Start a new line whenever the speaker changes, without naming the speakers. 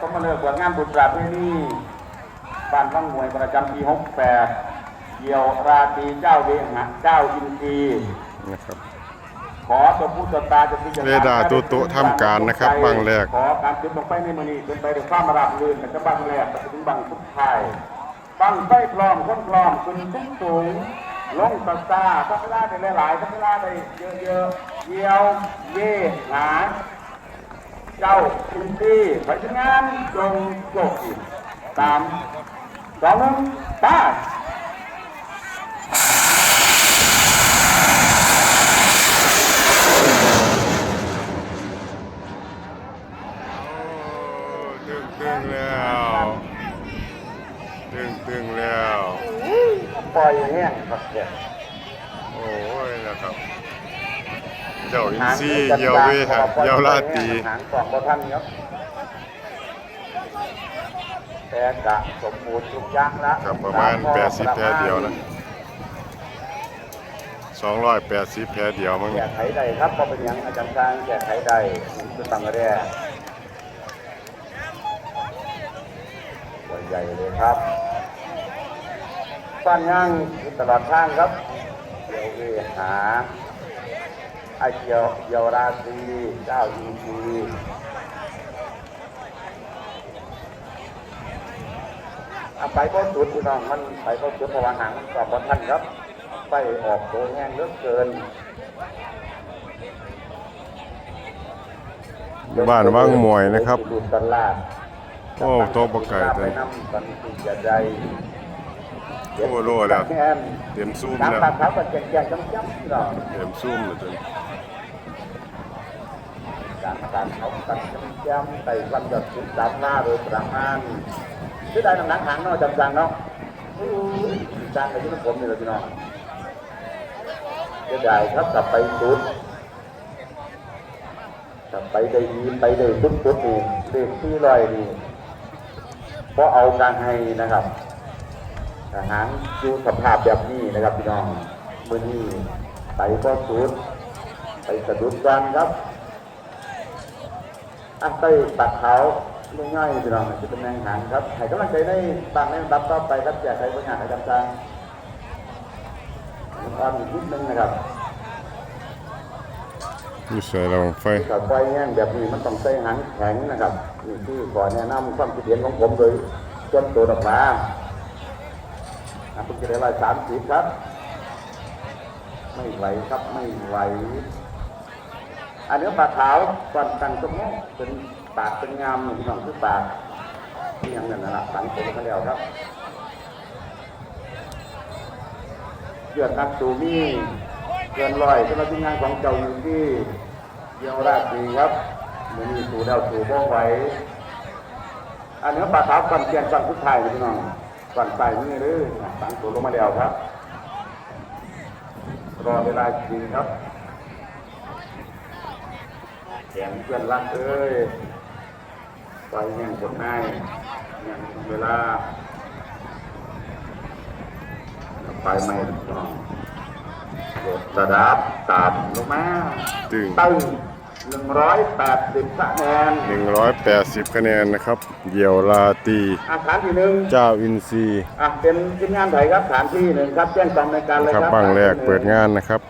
สมมาเลิกว่างานบุญประเพณีบ้านวังมวยประจำปี68เกี่ยวราตรีเจ้าเวหะเจ้าอินทรีย์
นะครับ
ขอตัวผู้ตตาจะพิจารณา
เรดาร์ตัวโตทำการนะครับบังแรก
ขอการจุดลงไปในมือนี้เป็นไปด้วยความราบรื่นแต่จะบังแรกไปถึงบังทุกทายบังไฟพร้อมคนพร้อมคุณสูงสูงลงตาตาทั้งเวลาได้หลายๆทั้งเวลาได้เยอะๆเยี่ยวเย่หา เจ้าอินทรีย์ไปทำงานจงโจกอีกตามสองหนึ่งตา
ตึงตึงแล้วตึงตึงแล้ว
ปล่อยแห้งครับเนี่ย
โอ้ยนะครับ เจ้าอินซีย์เยาวเวหะเยาวราตรี
หางกล่องบ่ทันครับแต่กะสมบูรณ์ทุกอย่างละ
ครับประมาณ 80แพ้เดียวนะ280แพ้เดียวมั้ง
แก้ไขได้ครับก็เป็นอย่างอาจารย์การแก้ไขได้ผมจะตั้งแรกตัวใหญ่เลยครับบ้านย่างอยู่ตลอดทางครับเดี๋ยวเวหา ไอเกียวเยาวราตรีเจ้าอินทรีย์เอาไปก็สุดพี่น้องมันไปก็สุดเพราะว่าหางมันกรอบบนท่านครับไปออกโตแห้งเหลือเกิน
บ้านว่างมวยนะครับ
ดูตลาด
โอ้โต๊ะบักไก่
ไป
เต็ม โอ้โลแล้ว
แค่น
เต็มซูม
น้ำ
แล้ว
ตาขาวกับแจงๆจ้ำจ้ำพี่น้อง
เต็มซูมเลยจน
การการเขากันจ้ำจ้ำไต่วันกับสุดสามหน้าโดยประมาณที่ได้น้ำหนักหางเนาะจำจังเนาะอู้ยจังไปที่น้ำผมนี่เลยพี่น้องจะได้ครับกลับไปสุดถ้าไปได้ดีไปได้สุดสุดนี่เลขที่ลอยนี่เพราะเอาการให้นะครับท หารดูสภาพแบบนี้นะครับพี่น้องมือนี้ไปก็สุดไปสะดุดกันครับอันไปตัดเขาง่ายๆพี่น้องจะเป็นแรงหางครับให้กำลังใจในบางในลำดับต่อไปครับแจกใครบางอย่างให้กำลังใจอ่อนอีกนิดนึงนะครับ
อยู่ใส่ระวังไฟ
ถ้าไฟแห้งแบบนี้มันต้องใส่หางแข็งนะครับนี่ที่ขอแนะนำความคิดเห็นของผมโดยจนตัวดอกมาอะ คุณจะได้ร้อยสามสิบครับ ไม่ไหวครับไม่ไหว อันนี้ปลาขาวก่อนตั้งสมมติเป็นปากเป็นงามหนึ่งสองคือปากนี่ยังนั่นนะสังผมเขาแล้วครับเยือดนักสูมีเกินร้อยสำหรับที่งานของเจ้าอยู่ที่เยาวราชดีครับมือนี้สูดาวสูบ่ไหวอันนี้ปลาขาวก่อนเกียนก่อนพุทธไทยพี่น้อง ก่อนใส่นี่หรือสังตัวลงมาแล้วครับ รอเวลาจริงครับแขนเพื่อนรักเอ้ยไปแห่งคนให้แห่งเวลาไปไม่ต้องกดระดับตามลงมา
ตึง
ตึ้ง หนึ่งร้อยแปดสิบคะแนน
180 คะแนนนะครับเยียวราตรี
อาคารที่หนึ่ง
เจ้าอินซีย์
อะเป็นทีมงานไทยครับฐานที่หนึ่งครับแจ้งกองในการเลย
ครับ
ครับ
บ้างแรกเปิดงานนะครับ